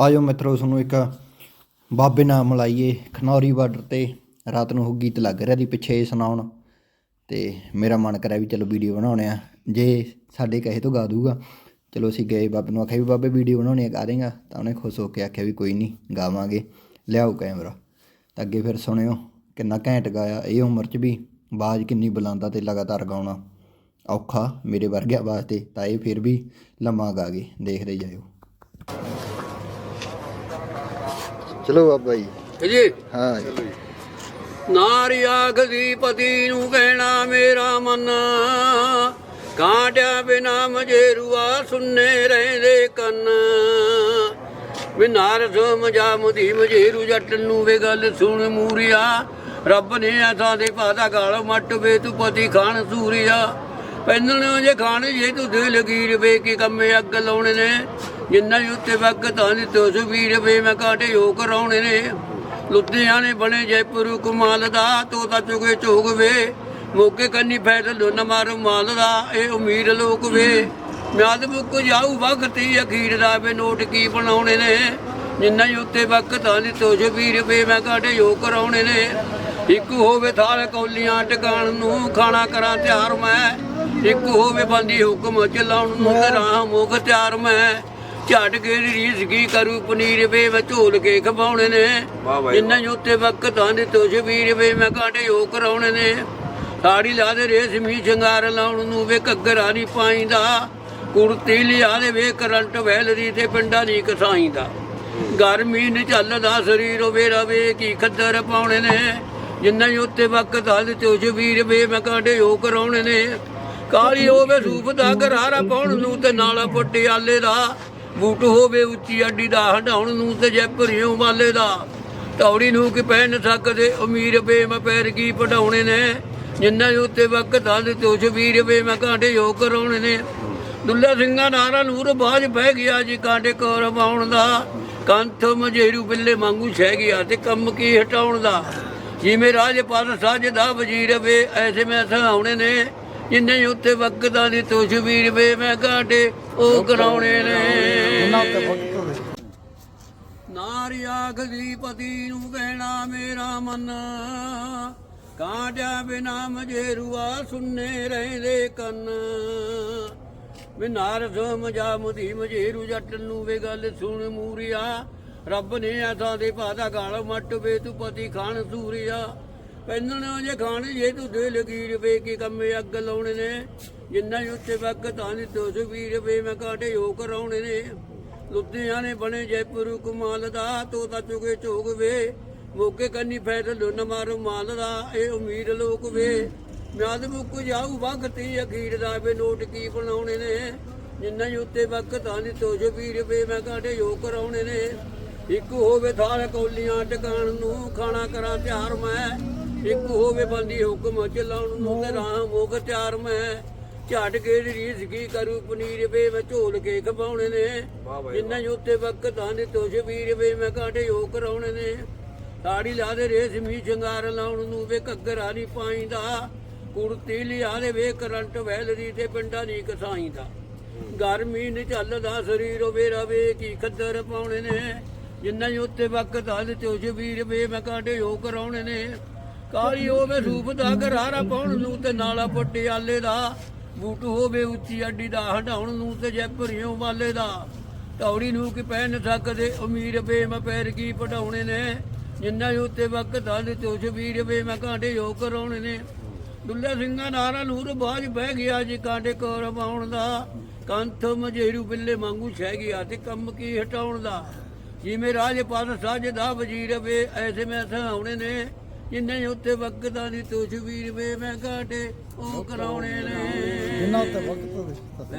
ਆਜੋ ਮਿੱਤਰੋ, ਤੁਹਾਨੂੰ ਇੱਕ ਬਾਬੇ ਨਾਲ ਮਿਲਾਈਏ ਖਨੌਰੀ ਬਾਰਡਰ ਤੇ। ਰਾਤ ਨੂੰ ਉਹ ਗੀਤ ਲੱਗ ਰਿਹਾ ਦੀ ਪਿੱਛੇ ਸੁਣਾਉਣ ਤੇ ਮੇਰਾ ਮਨ ਕਰਿਆ ਵੀ ਚਲੋ ਵੀਡੀਓ ਬਣਾਉਣੇ ਆ। ਜੇ ਸਾਡੇ ਕਹੇ ਤੋਂ ਗਾ ਦੂਗਾ, ਚਲੋ ਅਸੀਂ ਗਏ, ਬਾਬੇ ਨੂੰ ਆਖਿਆ ਵੀ ਬਾਬੇ ਵੀਡੀਓ ਬਣਾਉਣੀ ਆ, ਗਾ ਦੇਗਾ। ਤਾਂ ਉਹਨੇ ਖੁਸ਼ ਹੋ ਕੇ ਆਖਿਆ ਵੀ ਕੋਈ ਨਹੀਂ, ਗਾਵਾਂਗੇ। ਲਿਆਓ ਕੈਮਰਾ। ਤਾਂ ਅੱਗੇ ਫਿਰ ਸੁਣਿਓ ਕਿੰਨਾ ਘੈਂਟ ਗਾਇਆ। ਇਹ ਉਮਰ 'ਚ ਵੀ ਆਵਾਜ਼ ਕਿੰਨੀ ਬੁਲੰਦਾ ਤੇ ਲਗਾਤਾਰ ਗਾਉਣਾ ਔਖਾ ਮੇਰੇ ਵਰਗਾ ਆਵਾਜ਼ 'ਤੇ ਤਾਂ ਇਹ ਫਿਰ ਵੀ ਲੰਮਾ ਗਾ ਗਏ ਦੇਖਦੇ ਜਾਇਓ। ਚਲੋ ਬਾਬਾ ਜੀ। ਜੀ। ਹਾਂ ਜੀ। ਨਾਰੀ ਆਖਦੀ ਪਤੀ ਨੂੰ ਕਹਿਣਾ ਮੇਰਾ ਮਨ। ਕਾਂਟਿਆ ਬਿਨਾ ਮਜੇਰੂਆ ਸੁੰਨੇ ਰਹਿੰਦੇ ਕੰਨ। ਬਿਨਾਰ ਸੋ ਮਜਾ ਮੁਦੀ ਮਜੇਰੂ ਜੱਟ ਨੂੰ ਵੇ ਗੱਲ ਸੁਣ ਮੂਰੀਆ। ਰੱਬ ਨੇ ਐਸਾ ਦੇ ਪਾਦਾ ਗਾਲ ਮੱਟ ਵੇ ਤੂੰ ਪਤੀ ਖਾਣ ਸੂਰੀਆ। ਪੈਨਣ ਜੇ ਖਾਣ ਜੇ ਤੂੰ ਦਿਲ ਲਗੀਰ ਵੇ ਕੀ ਕੰਮੇ ਅੱਗ ਲਾਉਣੇ ਨੇ। ਜਿੰਨਾ ਉੱਤੇ ਵਕਤਾਂ ਦੀ ਤੋਸ ਵੀਰ ਵੇ ਮੈਂ ਕਾਟੇ ਹੋ ਕਰਾਉਣੇ ਨੇ? ਲੁਧਿਆਣੇ ਬਣੇ ਜੈਪੁਰ ਕਮਾਲ ਦਾ ਤੋਤਾ ਚੁਗੇ ਝੋਗ ਵੇ। ਮੋਕੇ ਕੰਨੀ ਫੈਸਲ ਨ ਮਾਰ ਮਾਲ ਦਾ, ਇਹ ਉਮੀਦ ਲੋਕ ਵੇ। ਮਿਆਦ ਮੁੱਕ ਜਾਊ ਵਕਤੀ ਅਖੀਰ ਦਾ ਵੇ, ਨੋਟ ਕੀ ਬਣਾਉਣੇ ਨੇ? ਜਿੰਨਾ ਹੀ ਉੱਤੇ ਵਕਤਾਂ ਦੀ ਤੋਜ ਵੇ ਮੈਂ ਕਾਟੇ ਹੋ ਕਰਾਉਣੇ ਨੇ? ਇੱਕ ਹੋਵੇ ਥਾਲ ਕੌਲੀਆਂ ਟਿਕਾਣ ਨੂੰ, ਖਾਣਾ ਕਰਾਂ ਤਿਆਰ ਮੈਂ। ਇੱਕ ਹੋਵੇ ਬੰਦੀ ਹੁਕਮ ਚਲਾਉਣ ਨੂੰ ਰਾਹ ਮੁਖ ਤਿਆਰ ਮੈਂ। ਝਟ ਕੇ ਰੀਸ ਕੀ ਕਰੂ? ਪਨੀਰ ਵੇ ਮੈਂ ਝੋਲ ਕੇ ਖਵਾਉਣੇ ਨੇ। ਜਿੰਨਾ ਉੱਤੇ ਵਕਤਾਂ ਦੇ ਤੋਜ ਵੀਰ ਵੇ ਮੈਂ ਕਾਟੇ ਹੋ ਕਰਾਉਣੇ ਨੇ। ਸਾੜੀ ਲਾ ਦੇ ਰੇਸ਼ਮੀ ਸ਼ਿੰਗਾਰ ਲਾਉਣ ਨੂੰ ਵੇ ਘੱਗਰਾ ਨਹੀਂ ਪਾਈਂਦਾ। ਕੁੜਤੀ ਲਿਆ ਦੇ ਵੇ ਕਰੰਟ ਵੈਲਦੀ ਤੇ ਪਿੰਡਾਂ ਦੀ ਕਸਾਈਂਦਾ। ਗਰਮੀ ਨ ਚੱਲਦਾ ਸਰੀਰ ਵੇ ਰਵੇ ਕੀ ਖੱਦਰ ਪਾਉਣੇ ਨੇ। ਜਿੰਨਾ ਉੱਤੇ ਵਕਤਾਂ ਦੇ ਤੋਜ ਵੀਰ ਵੇ ਮੈਂ ਕਾਟੇ ਹੋ ਕਰਾਉਣੇ ਨੇ। ਕਾਲੀ ਹੋਵੇ ਸੂਫ ਦਾ ਘਰਾਰਾ ਪਾਉਣ ਨੂੰ ਤੇ ਨਾਲ ਪਟਿਆਲੇ ਦਾ। ਬੂਟ ਹੋਵੇ ਉੱਚੀ ਅੱਡੀ ਦਾ ਹਟਾਉਣ ਨੂੰ ਤੇ ਜੈਪੁਰੀਓ ਵਾਲੇ ਦਾ। ਤੌੜੀ ਨੂੰ ਕਿ ਪਹਿਨ ਸਕਦੇ ਅਮੀਰ ਵੇ ਮੈਂ ਪੈਰ ਕੀ ਪੜਾਉਣੇ ਨੇ। ਜਿੰਨਾ ਦੇ ਉੱਤੇ ਵਕਤਾਂ ਦੇ ਤੋਸ਼ ਵੀਰ ਵੇ ਮੈਂ ਕਾਂਡੇ ਹੋ ਕਰਾਉਣੇ ਨੇ। ਦੁੱਲਾ ਸਿੰਘਾਂ ਨਾਰਾ ਨੂਰ ਬਾਜ ਬਹਿ ਗਿਆ, ਜੀ ਕਾਂਡੇ ਕੋਰ ਪਾਉਣ ਦਾ। ਕੰਥ ਮਜੇਰੂ ਬਿੱਲੇ ਵਾਂਗੂ ਛਹਿ ਗਿਆ ਤੇ ਕੰਮ ਕੀ ਹਟਾਉਣ ਦਾ। ਜਿਵੇਂ ਰਾਜ ਪਾਸ ਸਾਜਦਾ ਵਜ਼ੀਰ ਵੇ, ਐਸੇ ਮੈਂ ਸਹਾਉਣੇ ਨੇ। ਜਿੰਨੇ ਹੀ ਉੱਤੇ ਵਕਤਾਂ ਦੀ ਤੋਸ਼ ਵੀਰ ਵੇ ਮੈਂ ਕਾਂਡੇ ਉਹ ਕਰਾਉਣੇ ਨੇ। ਨਾਰੀ ਆਖਦੀ ਪਤੀ ਨੂੰ ਕਹਿਣਾ ਮੇਰਾ ਮਨ। ਕਾਂਟਿਆ ਬਿਨਾ ਮਜੇਰੂਆ ਸੁੰਨੇ ਰਹਿੰਦੇ ਕੰਨ। ਬਿਨਾਰ ਸੋ ਮਜਾ ਮੁਦੀ ਮਜੇਰੂ ਜੱਟ ਨੂੰ ਵੇ ਗੱਲ ਸੁਣ ਮੂਰੀਆ। ਰੱਬ ਨੇ ਐਸਾ ਦੇ ਪਾਦਾ ਗਾਲ ਮੱਟ ਵੇ ਤੂੰ ਪਤੀ ਖਾਣ ਸੂਰੀਆ। ਪੈਨਣ ਜੇ ਖਾਣ ਜੇ ਤੂੰ ਦੇ ਲਗੀਰ ਵੇ ਕੀ ਕੰਮੇ ਅੱਗ ਲਾਉਣੇ ਨੇ। ਜਿੰਨਾ ਹੀ ਉੱਤੇ ਵਕਤਾਂ ਦੀ ਤੋਸ ਵੀਰ ਵੇ ਮੈਂ ਕਾਟੇ ਹੋ ਕਰਾਉਣੇ ਨੇ। ਲੁਧਿਆਣੇ ਬਣੇ ਜੈਪੁਰ ਕਮਾਲ ਦਾ ਤੋਤਾ ਚੁਗੇ ਝੋਗ ਵੇ। ਮੋਕੇ ਕੰਨੀ ਫੈਸਲ ਨ ਮਾਰ ਮਾਲ ਦਾ, ਇਹ ਉਮੀਦ ਲੋਕ ਵੇ। ਮਿਆਦ ਮੁੱਕ ਜਾਊ ਵਕਤੀ ਅਖੀਰ ਦਾ ਵੇ, ਨੋਟ ਕੀ ਬਣਾਉਣੇ ਨੇ। ਜਿੰਨਾ ਹੀ ਉੱਤੇ ਵਕਤਾਂ ਦੀ ਤੋਜ ਵੀਰ ਵੇ ਮੈਂ ਕਾਟੇ ਹੋ ਕਰਾਉਣੇ ਨੇ। ਇੱਕ ਹੋਵੇ ਥਾਲ ਕੌਲੀਆਂ ਟਿਕਾਣ ਨੂੰ, ਖਾਣਾ ਕਰਾਂ ਤਿਆਰ ਮੈਂ। ਇੱਕ ਹੋਵੇ ਬੰਦੀ ਹੁਕਮ ਚਲਾਉਣ ਨੂੰ ਤੇ ਰਾਹ ਮੁਖ ਤਿਆਰ ਮੈਂ। ਝਟ ਕੇ ਰੀਸ ਕੀ ਕਰੂ? ਪਨੀਰ ਵੇ ਮੈਂ ਝੋਲ ਕੇ ਖਵਾਉਣੇ ਨੇ। ਜਿੰਨਾ ਉੱਤੇ ਵਕਤਾਂ ਦੇ ਤੋਸ਼ ਵੀਰ ਵੇ ਮੈਂ ਕਾਟੇ ਹੋ ਕਰਾਉਣੇ ਨੇ। ਸਾੜੀ ਲਾ ਦੇ ਰੇਸ਼ਮੀ ਸ਼ਿੰਗਾਰ ਲਾਉਣ ਨੂੰ ਵੇ ਘੱਗਰਾ ਨਹੀਂ ਪਾਈਂਦਾ। ਕੁੜਤੀ ਲਿਆ ਦੇ ਵੇ ਕਰੰਟ ਵੈਲਦੀ ਤੇ ਪਿੰਡਾਂ ਦੀ ਕਸਾਈਂਦਾ। ਗਰਮੀ ਨ ਚੱਲਦਾ ਸਰੀਰ ਵੇ ਰਵੇ ਕੀ ਖੱਦਰ ਪਾਉਣੇ ਨੇ। ਜਿੰਨਾ ਉੱਤੇ ਵਕਤਾਂ ਦੇ ਤੋਸ਼ ਵੀਰ ਵੇ ਮੈਂ ਕਾਟੇ ਹੋ ਕਰਾਉਣੇ ਨੇ। ਕਾਲੀ ਹੋਵੇ ਸੂਫ ਦਾ ਘਰਾਰਾ ਪਾਉਣ ਨੂੰ ਤੇ ਨਾਲਾ ਪਟਿਆਲੇ ਦਾ। ਬੂਟ ਹੋਵੇ ਉੱਚੀ ਅੱਡੀ ਦਾ ਹਟਾਉਣ ਨੂੰ ਤੇ ਜੈਪੁਰੀਓ ਵਾਲੇ ਦਾ। ਤੌੜੀ ਨੂੰ ਕਿ ਪਹਿਨ ਸਕਦੇ, ਅਮੀਰ ਵੇ ਪੈਰ ਕੀ ਪੜਾਉਣੇ ਨੇ। ਜਿੰਨਾ ਹੀ ਉੱਤੇ ਵਕਤਾਂ ਦੇ ਤੋਸ਼ ਵੀਰ ਵੇ ਕਾਂਡੇ ਹੋ ਕਰਾਉਣੇ ਨੇ। ਦੁੱਲਾ ਸਿੰਘਾਂ ਨਾਰਾ ਨੂਰ ਬਾਜ ਬਹਿ ਗਿਆ ਜੀ, ਕਾਂਡੇ ਕੋਰ ਪਾਉਣ ਦਾ। ਕੰਥ ਮਜੇਰੂ ਬਿੱਲੇ ਵਾਂਗੂ ਛਹਿ ਗਿਆ ਤੇ ਕੰਮ ਕੀ ਹਟਾਉਣ ਦਾ। ਜਿਵੇਂ ਰਾਜ ਪਾਸ ਸਾਜਦਾ ਵਜ਼ੀਰ ਵੇ, ਐਸੇ ਮੈਂ ਸਹਾਉਣੇ ਨੇ। ਜਿੰਨੇ ਹੀ ਉੱਤੇ ਵਕਤਾਂ ਦੀ ਤੋਸ਼ ਵੀਰ ਵੇ ਮੈਂ ਕਾਟੇ ਉਹ ਕਰਾਉਣੇ ਨੇ। ਇਹਨਾਂ ਤੇ ਵਕਤ ਦੇ